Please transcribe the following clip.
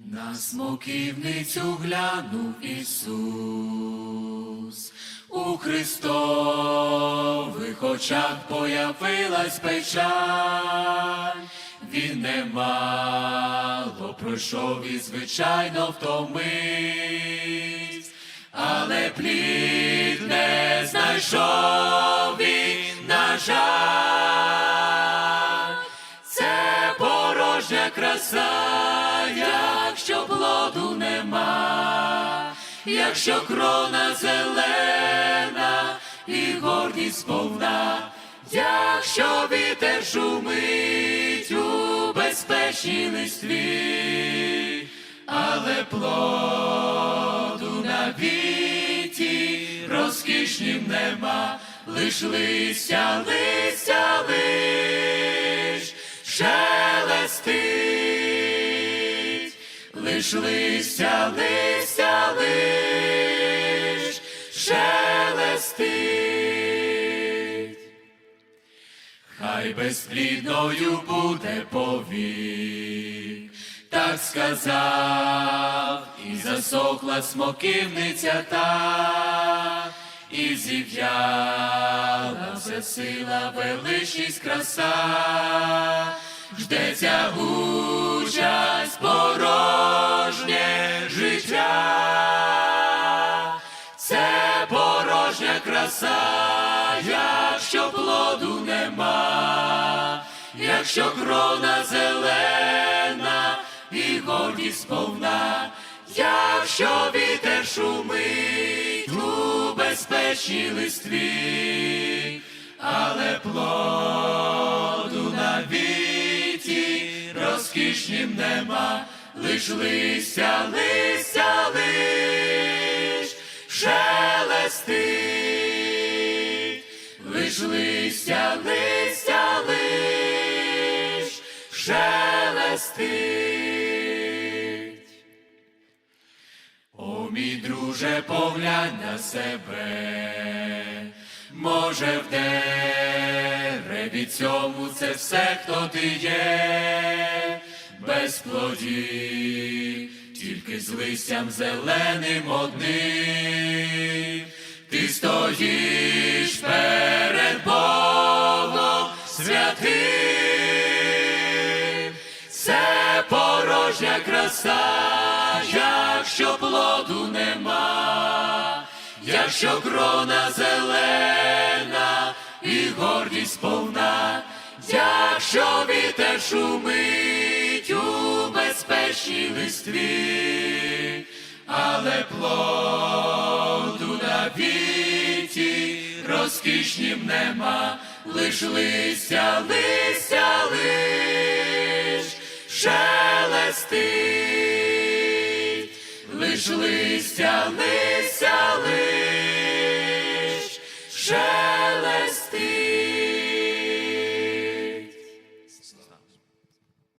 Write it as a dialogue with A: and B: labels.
A: На смоківницю глянув Ісус, у Христових очах появилась печаль, він немало пройшов і звичайно втомився, але плід не знайшов він, на жаль. Краса, якщо плоду нема, якщо крона зелена і гордість повна, якщо вітер шумить у безпечній листві, але плоду на віті розкішнім нема, лиш листя, листя лиш шелестить, лиш листя, листя лиш шелестить. Хай безплідною буде повік, так сказав, і засохла смоківниця та, і зів'яла все сила, величність краса, ждеться участь порожнє краса, якщо плоду нема, якщо крона зелена і гордість повна, якщо вітер шумить у безпечній листві, але плоду на віті розкішнім нема, лиш листя, листя лиш шелестить, лиш листя, листя лиш шелестить. О, мій друже, поглянь на себе, може в дереві цьому це все, хто ти є, без плодів, тільки з листям зеленим одним. Ти стоїш це порожня краса, якщо плоду нема, якщо крона зелена і гордість повна, якщо вітер шумить у безпечній листві, але плоду на віті розкішнім нема, лиш листя, листя лиш шелестить, лиш листя лися лиш. шелестить.